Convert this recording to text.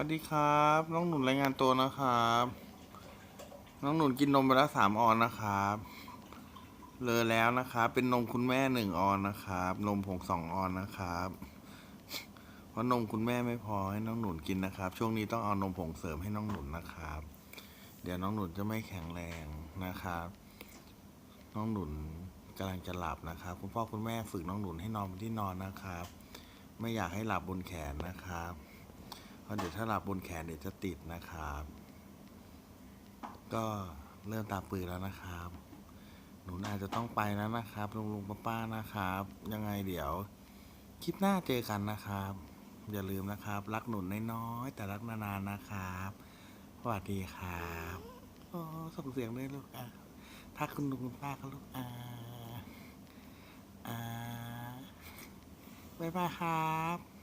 วัสดีครับ น้องหนุนรายงานตัวนะครับ น้องหนุนกินนมไปแล้วสามออนนะครับ เลอแล้วนะครับ เป็นนมคุณแม่หนึ่งออนนะครับ นมผงสองออนนะครับ เพราะนมคุณแม่ไม่พอให้น้องหนุนกินนะครับ ช่วงนี้ต้องเอานมผงเสริมให้น้องหนุนนะครับ เดี๋ยวน้องหนุนจะไม่แข็งแรงนะครับ น้องหนุนกำลังจะหลับนะครับ คุณพ่อคุณแม่ฝึกน้องหนุนให้นอนที่นอนนะครับ ไม่อยากให้หลับบนแขนนะครับ เพราะเดี๋ยวถ้าหลับบนแขนเดี๋ยวจะติดนะครับ ก็เริ่มตาปือแล้วนะครับ หนูน่าจะต้องไปแล้วนะครับลุงลุงป้าป้านะครับ ยังไงเดี๋ยวคลิปหน้าเจอกันนะครับ อย่าลืมนะครับ รักหนุนน้อยๆแต่รักนานๆนะครับสวัสดีครับโอ้ส่งเสียงด้วยลูกอะถ้าคุณลุงคุณป้าก็ลูกอ่าอ่าบ๊ายบายครับ